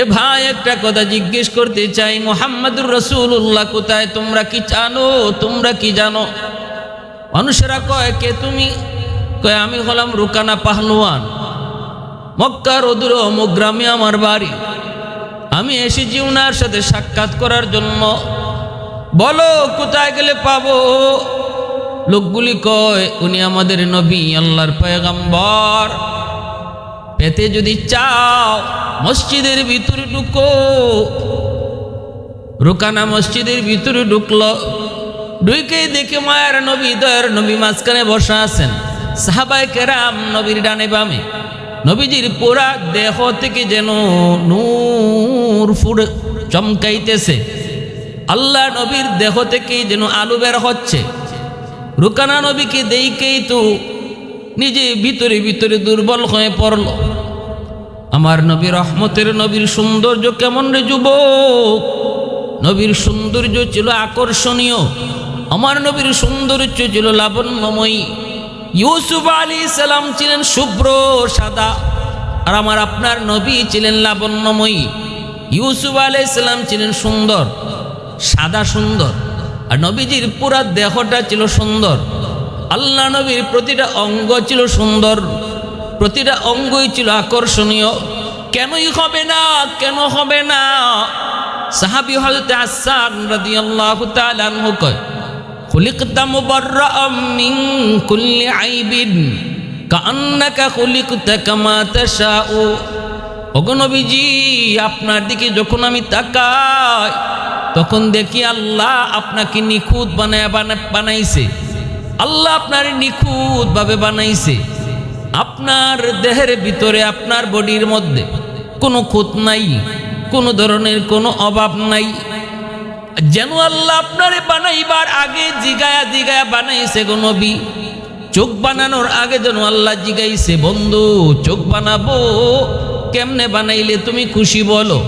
এ ভাই, একটা কথা জিজ্ঞেস করতে চাই, মোহাম্মদুর রসুল্লাহ কোথায়? তোমরা কি জানো? তোমরা কি জানো? মানুষেরা কয়, কে তুমি? কয়, আমি হলাম রুকানা পাহলওয়ান মক্কার অদূর অমুক গ্রামে আমার বাড়ি। আমি এসেছি উনার সাথে সাক্ষাৎ করার জন্য। বলো, কোথায় গেলে পাবো? লোকগুলি কয়, উনি আমাদের নবী, আল্লাহর পয়গাম্বর। পেতে যদি চাও মসজিদের ভিতরে ঢুকো। রুকানা মসজিদের ভিতরে ঢুকলো। ঢুকে দেখে মায়ের নবী, দয়ের নবী মাঝখানে বসা আছেন। সাহাবাই কেরাম নবীর ডানে বামে। নবীজির পুরা দেহ থেকে যেন নূর ফুড চমকাইতেছে। আল্লাহ নবীর দেহ থেকেই যেন আলু বের হচ্ছে। রুকানা নবীকে দেইকেই তো নিজে ভিতরে ভিতরে দুর্বল হয়ে পড়ল। আমার নবী রহমতের নবীর সৌন্দর্য কেমন রে যুবক? নবীর সৌন্দর্য ছিল আকর্ষণীয়। আমার নবীর সৌন্দর্য ছিল লাবণ্যময়ী। ইউসুফ আলী সালাম ছিলেন শুভ্র, সাদা। আর আমার আপনার নবী ছিলেন লাবণ্যময়ী। ইউসুফ আলী সালাম ছিলেন সুন্দর, সাদা সুন্দর। আর নবীজির পুরা দেহটা ছিল সুন্দর। আল্লাহ নবীর প্রতিটা অঙ্গ ছিল সুন্দর। প্রতিটা অঙ্গই ছিল আকর্ষণীয়। কেনই হবে না? কেন হবে না? সাহাবি হজরত আসান রাদিয়াল্লাহু তাআলা আনহু কয়, খুলিকতা মুবাররাআম মিন কুল্লি আইবিন কান্নাকা খুলিকতা কামা তাশাউ। ওগো নবীজি, আপনার দিকে যখন আমি তাকাই, তখন দেখি আল্লাহ আপনাকে নিখুঁত বানায় বানা- বানাইছে। আল্লাহ আপনার নিখুঁতভাবে বানাইছে। আপনার দেহের ভিতরে, আপনার বডির মধ্যে কোনো খুঁত নাই, কোনো ধরনের কোনো অভাব নাই। যেন আল্লাহ আপনারে বানাইবার আগে, জিগায়া জিগায়া বানাইছে গো নবী। চোখ বানানোর আগে যেন আল্লাহ জিগাইছে, বন্ধু, চোখ বানাবো। কেমনে বানাইলে তুমি খুশি বলো?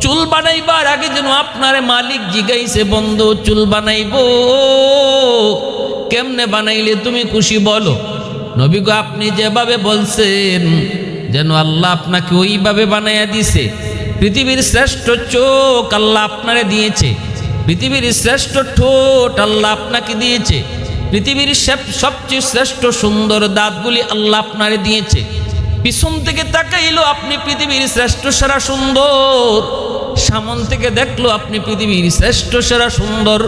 চুল বানাইবার আগে যেন আপনারে মালিক জিগাইছে, বন্ধু, চুল বানাইবো। কেমনে বানাইলে তুমি খুশি বলো? নবী গো আপনি যেভাবে বলছেন, যেন আল্লাহ আপনাকে ওইভাবে বানাইয়া দিছে। পৃথিবীর শ্রেষ্ঠ চোখ আল্লাহ আপনারে দিয়েছে। পৃথিবীর শ্রেষ্ঠ ঠোঁট আল্লাহ আপনাকে দিয়েছে। পৃথিবীর সবচেয়ে শ্রেষ্ঠ সুন্দর দাঁতগুলি আল্লাহ আপনারে দিয়েছে। পিছন থেকে তাকাইলো, আপনি পৃথিবীর শ্রেষ্ঠ সেরা সুন্দর। সামন থেকে দেখল, আপনি পৃথিবীর শ্রেষ্ঠ সেরা সুন্দর।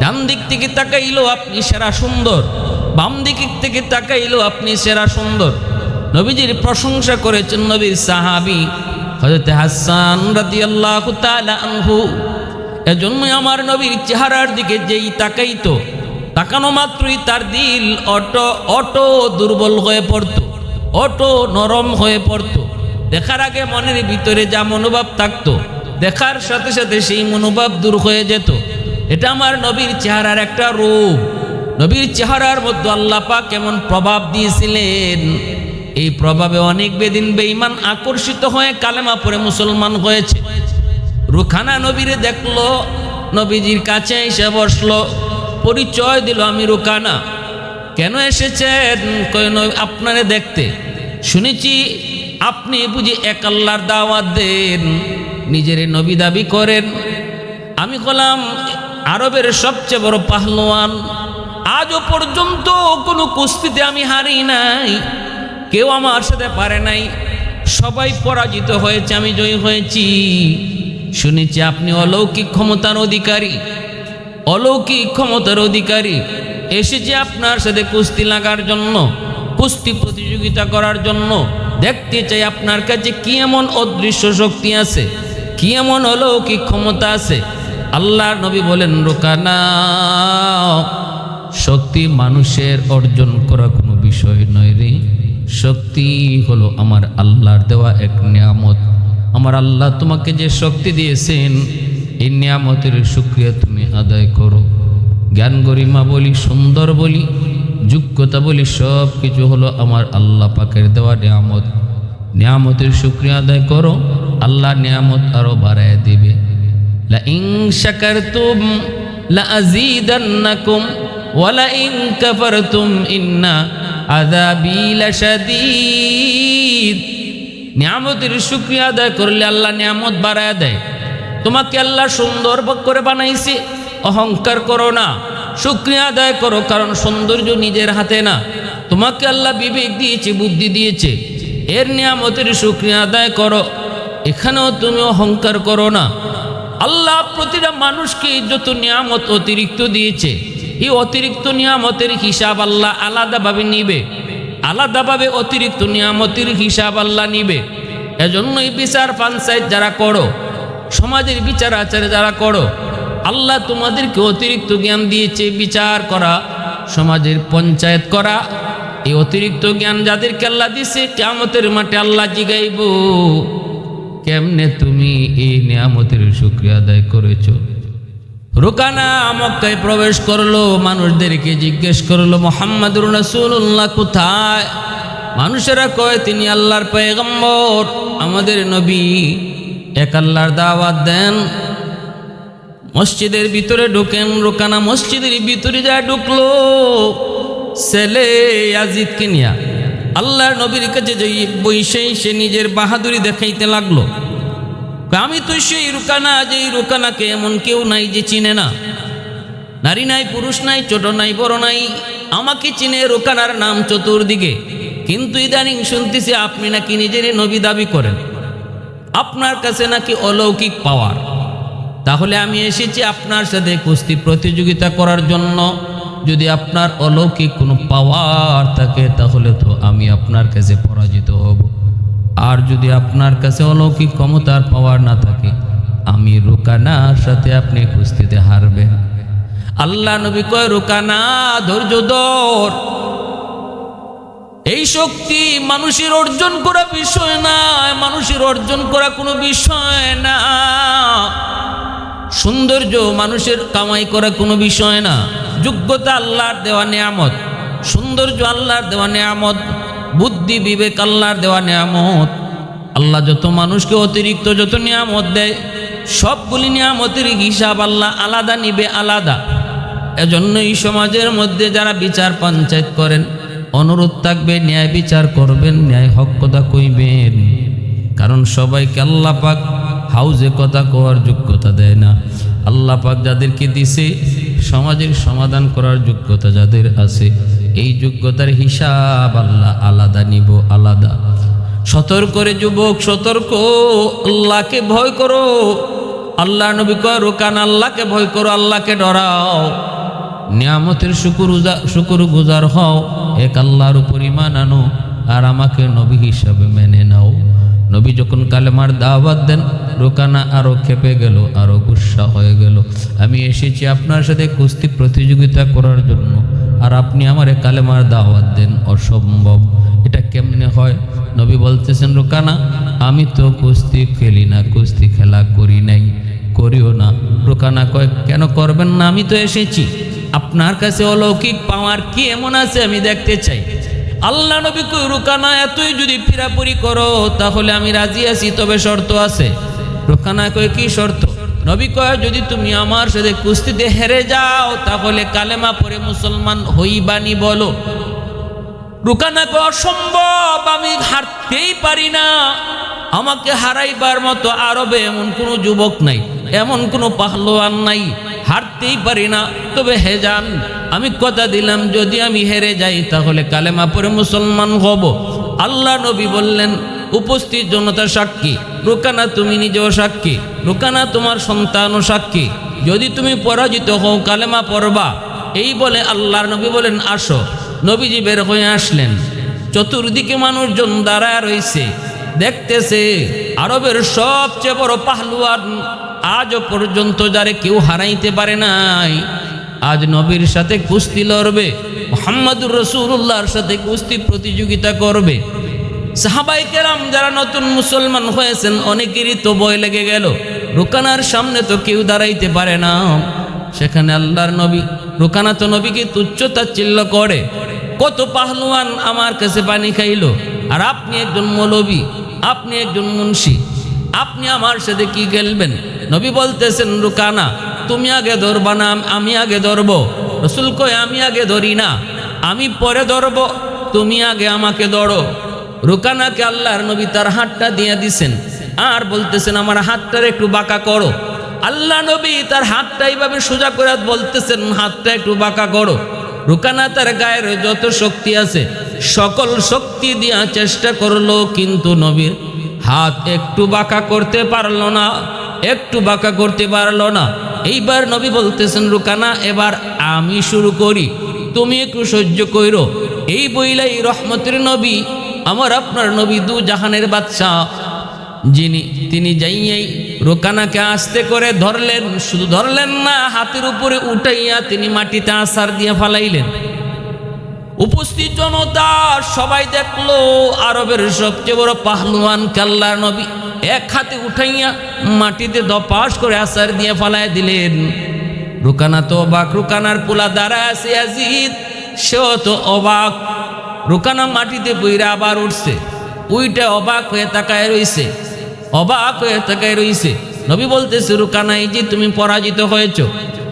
ডান দিক থেকে তাকাইলো, আপনি সেরা সুন্দর। বাম দিক থেকে তাকাইলো, আপনি সেরা সুন্দর। নবীজির প্রশংসা করেছেন নবীর সাহাবি হজরত হাসান রাদিয়াল্লাহু তাআলা আনহু। এজন্যই আমার নবীর চেহারার দিকে যেই তাকাইতো, তাকানো মাত্রই তার দিল অটো অটো দুর্বল হয়ে পড়তো, অটো নরম হয়ে পড়তো। দেখার আগে মনের ভিতরে যা মনোভাব থাকতো, দেখার সাথে সাথে সেই মনোভাব দূর হয়ে যেত। এটা আমার নবীর চেহারার একটা রূপ। নবীর চেহারার মধ্যে আল্লাহ পাক কেমন প্রভাব দিয়েছিলেন। এই প্রভাবে অনেক বেদিন বেঈমান আকর্ষিত হয়ে কালেমা পরে মুসলমান হয়েছে। রুখানা নবীরে দেখল, নবীজির কাছে এসে বসল, পরিচয় দিল আমি রুকানা কেন এসেছেন? আপনারে দেখতে। শুনেছি, আপনি বুঝি এক আল্লাহর দাওয়াত দেন, নিজের নবী দাবি করেন। আমি হলাম আরবের সবচেয়ে বড় পাহলোয়ান আজও পর্যন্ত কোনো কুস্তিতে আমি হারি নাই। কেউ আমার সাথে পারে নাই। সবাই পরাজিত হয়েছে, আমি জয়ী হয়েছি। শুনেছি আপনি অলৌকিক ক্ষমতার অধিকারী। অলৌকিক ক্ষমতার অধিকারী। এসেছে আপনার সাথে কুস্তি লাগার জন্য, কুস্তি প্রতিযোগিতা করার জন্য। দেখতে চাই আপনার কাছে কি এমন অদৃশ্য শক্তি আছে, কি এমন অলৌকিক ক্ষমতা আছে। আল্লাহর নবী বলেন রোকানা শক্তি মানুষের অর্জন করা কোনো বিষয় নয় রে। শক্তি হলো আমার আল্লাহর দেওয়া এক নিয়ামত। আমার আল্লাহ তোমাকে যে শক্তি দিয়েছেন, এই নিয়ামতের সুক্রিয়া তুমি আদায় করো। জ্ঞান গরিমা বলি, সুন্দর বলি, যোগ্যতা বলি সব কিছু হলো আমার আল্লাহ পাকের দেওয়া নিয়ামত। নিয়ামতের সুক্রিয়া আদায় করো, আল্লাহ নিয়ামত আরও বাড়ায় দিবে। লা ইং তুম লা আজিদান্নাকুম ولئن كفرتم إن عذابي لشديد নিয়ামতের শুক্রিয়া আদায় করলে আল্লাহ নিয়ামত বাড়ায় দেয় তোমাকে আল্লাহ সুন্দর করে বানাইছে অহংকার করো না শুক্রিয়া আদায় করো কারণ সৌন্দর্য নিজের হাতে না তোমাকে আল্লাহ বিবেক দিয়েছে বুদ্ধি দিয়েছে এর নিয়ামতের শুক্রিয়া আদায় করো এখানেও তুমি অহংকার করো না আল্লাহ প্রতিটা মানুষকে যত নিয়ামত অতিরিক্ত দিয়েছে এই অতিরিক্ত নিয়ামতের হিসাব আল্লাহ আলাদাভাবে নিবে। আলাদাভাবে অতিরিক্ত নিয়ামতের হিসাব আল্লাহ নিবে। এজন্যই বিচার পাঞ্চায়েত যারা করো, সমাজের বিচার আচার যারা করো, আল্লাহ তোমাদেরকে অতিরিক্ত জ্ঞান দিয়েছে বিচার করা, সমাজের পঞ্চায়েত করা। এই অতিরিক্ত জ্ঞান যাদেরকে আল্লাহ দিছে কেমতের মাঠে আল্লাহ জিগাইব। কেমনে তুমি এই নিয়ামতের শুক্রিয়া আদায় করেছ? রুকানা মক্কায় প্রবেশ করল, মানুষদেরকে জিজ্ঞেস করল, মোহাম্মদুর রাসূলুল্লাহ কোথায়? মানুষেরা কয়, তিনি আল্লাহর পয়গম্বর, আমাদের নবী। এক আল্লাহর দাওয়াত দেন। মসজিদের ভিতরে ঢুকেন, রুকানা মসজিদের ভিতরে যা ঢুকলো। ছেলে আজিদকে নিয়া, আল্লাহর নবীর কাছে যে বৈশেই সে নিজের বাহাদুরি দেখাইতে লাগল। আমি তো সেই রুকানা যে রুকানাকে এমন কেউ নাই যে চিনে না। নারী নাই, পুরুষ নাই, ছোট নাই, বড় নাই, আমাকে চিনে রুকানার নাম চতুর্দিকে। কিন্তু ইদানিং শুনতেছি আপনি নাকি নিজের নবী দাবি করেন। আপনার কাছে নাকি অলৌকিক পাওয়ার। তাহলে আমি এসেছি আপনার সাথে কুস্তি প্রতিযোগিতা করার জন্য। যদি আপনার অলৌকিক কোনো পাওয়ার থাকে, তাহলে তো আমি আপনার কাছে পরাজিত হব। আর যদি আপনার কাছে অলৌকিক ক্ষমতার পাওয়ার না থাকে, আমি রুকানার সাথে আপনি কুস্তিতে হারবেন। আল্লাহ নবী কয়, রুকানা, ধৈর্য ধর। এই শক্তি মানুষের অর্জন করা বিষয় না, মানুষের অর্জন করা কোনো বিষয় না। সৌন্দর্য মানুষের কামাই করা কোনো বিষয় না। যোগ্যতা আল্লাহর দেওয়া নিয়ামত, সৌন্দর্য আল্লাহর দেওয়া নিয়ামত বুদ্ধি, বিবেক, আল্লাহর দেওয়া নিয়ামত। আল্লাহ যত মানুষকে অতিরিক্ত যত নিয়ামত দেয়, সবগুলি নিয়ামতের হিসাব আল্লাহ আলাদা নিবে আলাদা। এজন্য এই সমাজের মধ্যে যারা বিচার পঞ্চায়েত করেন, অনুরোধ থাকবে, ন্যায় বিচার করবেন, ন্যায় হক কথা কইবেন। কারণ সবাইকে আল্লাহ পাক হাউজে কথা কওয়ার যোগ্যতা দেয় না। আল্লাহ পাক যাদেরকে দিছে, সমাজের সমাধান করার যোগ্যতা যাদের আছে এই যোগ্যতার হিসাব আল্লাহ আলাদা নিব, আলাদা। সতর্ক করে যুবক, সতর্ক। আল্লাহকে ভয় করো। আল্লাহ নবী কয়, রোকান আল্লাহকে ভয় করো, আল্লাহকে ডরাও। নিয়ামতের শুকুর শুকুর গুজার হও। এক আল্লাহর উপর ইমান আনো আর আমাকে নবী হিসাবে মেনে নাও। নবী যখন কালেমার দাওয়াত দেন, রোকানা আরও খেপে গেল আরও গুসা হয়ে গেল। আমি এসেছি আপনার সাথে কুস্তি প্রতিযোগিতা করার জন্য। আর আপনি আমারে কালেমার দাওয়াত দেন, অসম্ভব। এটা কেমনে হয়? নবী বলতেছেন, রোকানা, আমি তো কুস্তি খেলি না, কুস্তি খেলা করি নাই, করিও না। রোকানা কয়, কেন করবেন না? আমি তো এসেছি। আপনার কাছে অলৌকিক পাওয়ার কি এমন আছে আমি দেখতে চাই। আল্লাহ নবী কই রুকানা, এতই যদি পিরাপুরি করো, তাহলে আমি রাজি আছি, তবে শর্ত আছে। রুকানা কয়, কি শর্ত? নবী কয়, যদি তুমি আমার সাথে কুস্তিতে হেরে যাও, তাহলে কালেমা পরে মুসলমান হইবানি বলো। রুকানা কয়, অসম্ভব, আমি হারতেই পারি না। আমাকে হারাইবার মতো আরবে এমন কোনো যুবক নাই, এমন কোনো পাহলোয়ান নাই, হারতেই পারি না। তবে হে যান আমি কথা দিলাম, যদি আমি হেরে যাই, তাহলে কালেমা পরে মুসলমান হব। আল্লাহ নবী বললেন, উপস্থিত জনতা সাক্ষী রুকানা তুমি নিজেও সাক্ষী। রুকানা তোমার সন্তানও সাক্ষী। যদি তুমি পরাজিত হও, কালেমা পড়বা। এই বলে আল্লাহর নবী বলেন, আসো। নবীজি বের হয়ে আসলেন। চতুর্দিকে মানুষজন দাঁড়ায় রয়েছে। দেখতেছে, আরবের সবচেয়ে বড় পাহলুয়ান আজও পর্যন্ত যারে কেউ হারাইতে পারে নাই। আজ নবীর সাথে কুস্তি লড়বে, মোহাম্মদুর রসুল্লাহর সাথে কুস্তি প্রতিযোগিতা করবে। সাহাবাই কেরাম যারা নতুন মুসলমান হয়েছেন, অনেকেরই তো ভয় লেগে গেল। রুকানার সামনে তো কেউ দাঁড়াইতে পারে না। সেখানে আল্লাহর নবী, রুকানা তো নবীকে তুচ্ছ তাচ্ছিল্য করে। কত পাহলুয়ান আমার কাছে পানি খাইলো। আর আপনি একজন মৌলবী, আপনি একজন মুন্সি, আপনি আমার সাথে কি খেলবেন? নবী বলতেছেন, রুকানা, তুমি আগে ধরবা না, আমি আগে ধরবো। রসুল কয়, আমি আগে ধরি না, আমি পরে ধরবো, তুমি আগে আমাকে ধরো। রুকানাকে আল্লাহর নবী তার হাতটা দিয়ে দিছেন। আর বলতেছেন, আমার হাতটার একটু বাঁকা করো। আল্লাহ নবী তার হাতটা এইভাবে সোজা করে বলতেছেন, হাতটা একটু বাঁকা করো। রুকানা তার গায়ের যত শক্তি আছে, সকল শক্তি দিয়া চেষ্টা করল, কিন্তু নবীর হাত একটু বাঁকা করতে পারল না, একটু বাঁকা করতে পারল না। এইবার নবী বলতেছেন, রুকানা, এবার আমি শুরু করি, তুমি একটু সহ্য কইরো। এই বইলাই রহমতের নবী, আমার আপনার নবী দু জাহানের বাদশাহ যিনি, তিনি যাইয়াই রোকানাকে আস্তে করে ধরলেন, শুধু ধরলেন না, হাতের উপরে উঠাইয়া তিনি মাটিতে আসার দিয়ে ফালাইলেন। উপস্থিত জনতা, সবাই দেখল, আরবের সবচেয়ে বড় পাহলুয়ান কাল্লার নবী এক হাতে উঠাইয়া মাটিতে দপাস করে আসার দিয়ে ফালাই দিলেন। রুকানা তো অবাক, রুকানার পোলা দ্বারা আছে আজিদ সেও তো অবাক। রুকানা মাটিতে বইরা আবার উঠছে, উইটা অবাক হয়ে তাকায় রইছে। অবাক হয়ে তাকায় রইছে। নবী বলতেছে রুকানা এই যে তুমি পরাজিত হয়েছ।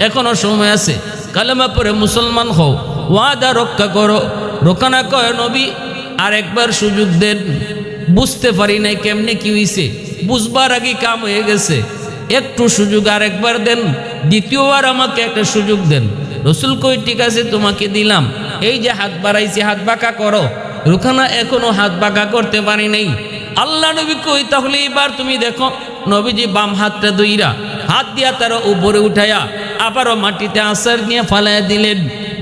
এখনও সময় আছে। কালেমা পরে মুসলমান হও। ওয়াদা রক্ষা করো। রোকানা কয়, নবী আর একবার সুযোগ দেন। বুঝতে পারি নাই কেমনে কি হইছে। বুঝবার আগে কাম হয়ে গেছে। একটু সুযোগ আর একবার দেন। দ্বিতীয়বার আমাকে একটা সুযোগ দেন। রসুল কই ঠিক আছে, তোমাকে দিলাম। এই যে হাত বাড়াইছি, হাত বাঁকা করো। রুখানা এখনও হাত বাঁকা করতে পারি নাই। আল্লাহ নবী কই, তাহলে এবার তুমি দেখো, নবীজি বাম হাতটা দইরা, হাত দিয়া তার উপরে উঠাইয়া আবারও মাটিতে আসার নিয়ে ফালাইয়া দিলেন।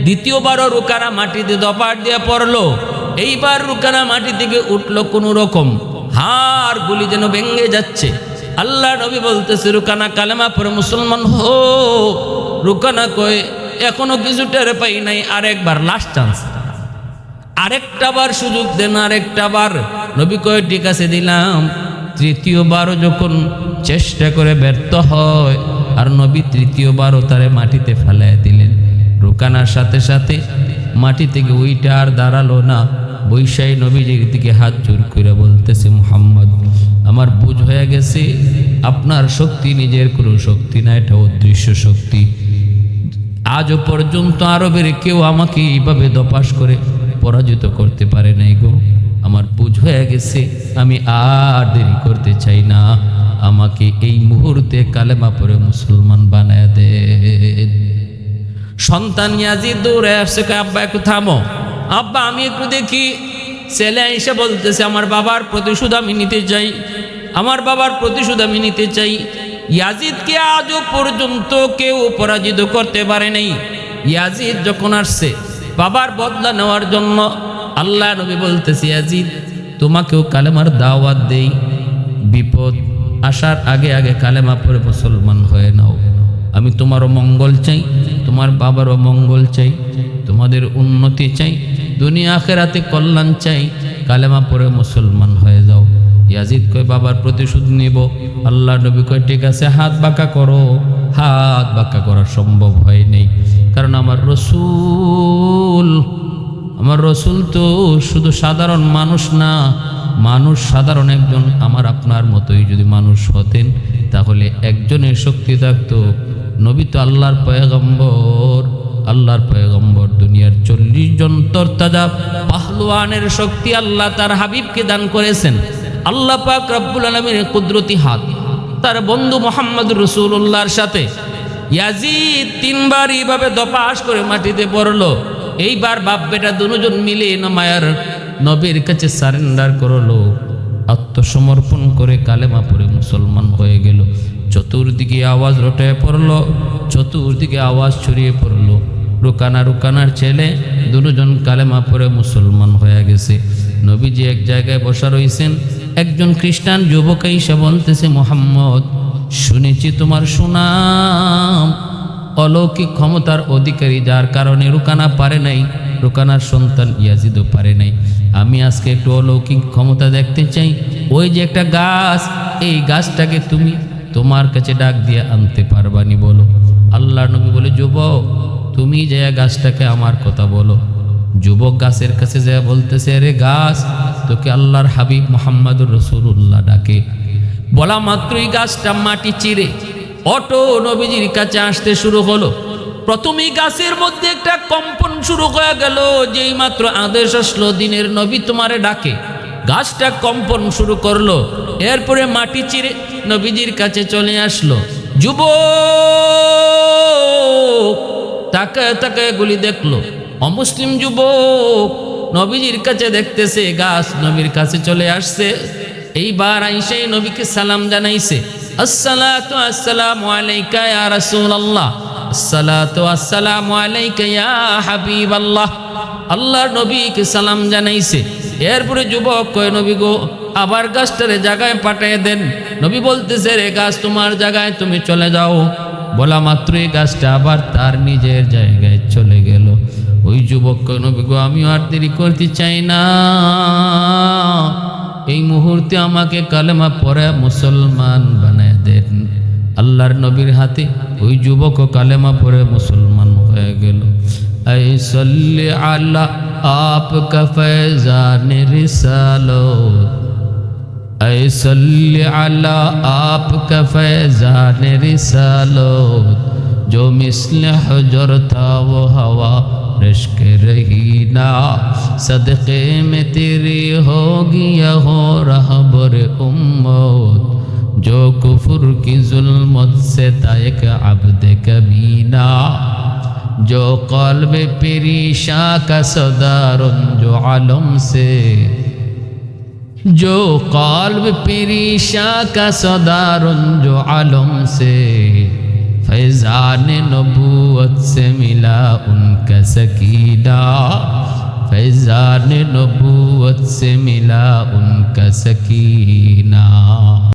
দ্বিতীয়বারও রুকানা মাটিতে দপাট দিয়ে পড়ল। এইবার রুকানা মাটি থেকে উঠল কোনো রকম। হার গুলি যেন ভেঙে যাচ্ছে। আল্লাহ নবী বলতেছে, রুকানা কালেমা পরে মুসলমান হো রুকানা কয়ে, এখনও কিছু টের পাই নাই, আরেকবার লাস্ট চান্স আরেকটা বার সুযোগ দেন, আরেকটা বার। নবী কয়ে, ঠিক আছে, দিলাম। তৃতীয়বারও যখন চেষ্টা করে ব্যর্থ হয়, আর নবী তৃতীয়বারও তারে মাটিতে ফেলাইয়া দিলেন। রুকানার সাথে সাথে মাটি থেকে ওইটা আর দাঁড়াল না। বৈশাই নবীজির দিকে হাত জোর করে বলতেছে, মোহাম্মদ, আমার বুঝ হয়ে গেছে, আপনার শক্তি নিজের কোনো শক্তি না, এটা অদৃশ্য শক্তি। আজও পর্যন্ত আরবের কেউ আমাকে এইভাবে দপাস করে পরাজিত করতে পারে নাই গো। আমার বুঝ হয়ে গেছে, আমি আর দেরি করতে চাই না। আমাকে এই মুহূর্তে কালেমা পরে মুসলমান বানায় দে। সন্তান ইয়াজিদ দৌড়ে আসছে আব্বা, একটু থামো। আব্বা, আমি একটু দেখি। ছেলে এসে বলতেছে, আমার বাবার প্রতিশোধ আমি নিতে চাই। আমার বাবার প্রতিশোধ আমি নিতে চাই। ইয়াজিদকে আজও পর্যন্ত কেউ পরাজিত করতে পারে নাই। ইয়াজিদ যখন আসছে বাবার বদলা নেওয়ার জন্য আল্লাহ নবী বলতেছি আজিদ তোমাকেও কালেমার দাওয়াত দেই। বিপদ আসার আগে আগে কালেমা পরে মুসলমান হয়ে নাও। আমি তোমারও মঙ্গল চাই, তোমার বাবারও মঙ্গল চাই, তোমাদের উন্নতি চাই, দুনিয়া আখেরাতে কল্যাণ চাই। কালেমা পরে মুসলমান হয়ে যাও। ইয়াজিদ কয়, বাবার প্রতিশোধ নিব। আল্লাহ নবী কয়, ঠিক আছে, হাত বাঁকা করো। হাত বাঁকা করা সম্ভব হয় নেই কারণ আমার রসুল আমার রসুল তো শুধু সাধারণ মানুষ না, মানুষ সাধারণ একজন আমার আপনার মতোই যদি মানুষ হতেন, তাহলে একজনের শক্তি থাকতো। নবী তো আল্লাহর পয়গম্বর আল্লাহর পয়গম্বর দুনিয়ার চল্লিশ জন তরতাজা পাহলওয়ানের শক্তি আল্লাহ তার হাবিবকে দান করেছেন। আল্লাহ পাক রব্বুল আলমীর কুদরতি হাত। তার বন্ধু মোহাম্মদ রসুল্লাহর সাথে। ইয়াজিদ তিনবার এইভাবে দপাস করে মাটিতে পড়ল। এইবার বাপ বেটা দুজন মিলে নামায়ার নবীর কাছে সারেন্ডার করল। আত্মসমর্পণ করে কালেমা পরে মুসলমান হয়ে গেল। চতুর্দিকে আওয়াজ রটায় পড়ল, চতুর্দিকে আওয়াজ ছড়িয়ে পড়ল। রুকানা রুকানার ছেলে দুজন কালেমা পরে মুসলমান হয়ে গেছে। নবীজি এক জায়গায় বসা রয়েছেন একজন খ্রিস্টান যুবক এসে বলতেছে, মোহাম্মদ, শুনেছি তোমার সুনাম। অলৌকিক ক্ষমতার অধিকারী, যার কারণে রুকানা পারে নাই, রুকানার সন্তান ইয়াজিদও পারে নাই। আমি আজকে একটু অলৌকিক ক্ষমতা দেখতে চাই। ওই যে একটা গাছ, এই গাছটাকে তুমি তোমার কাছে ডাক দিয়ে আনতে পারবানি বলো। আল্লাহ নবী বলে, যুবক, তুমি যে গাছটাকে আমার কথা বলো যুবক গাছের কাছে যা বলতেছে, আরে গাছ, তোকে আল্লাহর হাবিব মোহাম্মদুর রসুল্লাহ ডাকে। বলা মাত্রই গাছটা মাটি চিরে অটো নবীজির কাছে আসতে শুরু হলো। প্রথমেই গাছের মধ্যে একটা কম্পন শুরু হয়ে গেল, যেই মাত্র আদেশ আসলো, দিনের নবী তোমারে ডাকে। গাছটা কম্পন শুরু করল, এরপরে মাটি চিরে নবীজির কাছে চলে আসলো। যুব তাকে তাকে গুলি দেখল। অমুসলিম যুবক নবীজির কাছে দেখতেছে, গাছ নবীর কাছে চলে আসছে। এইবার আইসে নবীকে সালাম জানাইছে। আসসালাতু আসসালামু আলাইকা ইয়া রাসূলুল্লাহ। আসসালাতু আসসালামু আলাইকা ইয়া হাবিবাল্লাহ। আল্লাহর নবীকে সালাম জানাইছে। এরপরে যুবক কয়, নবী গো, আবার গাছটারে জায়গায় পাঠিয়ে দেন। নবী বলতেছে, রে গাছ, তোমার জায়গায় তুমি চলে যাও। বলা মাত্রই গাছটা আবার তার নিজের জায়গায় চলে গেল। ওই যুবক কয় নবী গো আমিও আর দেরি করতে চাই না এই মুহূর্তে আমাকে কালেমা পরে মুসলমান বানায় দেন আল্লাহর নবীর হাতে ওই যুবক কালেমা পরে মুসলমান হয়ে গেল এই সল্লি আল্লাহ আপ ফৈজান রিসালো এই সল্লি আল্লাহ আপ ফৈজান রিসালো जो मिसल हजर था वो हवा رشک رہی نا، صدقے میں تیری ہوگی یا ہو رہبر امت، جو کفر کی ظلمت سے تائک عبد کبینا جو قلب پریشاں کا صدار جو عالم سے۔ جو قلب پریشاں کا صدارن جو عالم سے۔ फैज़ान नबूवत से मिला उनका सकीना फैज़ान नबूवत से मिला उनका सकीना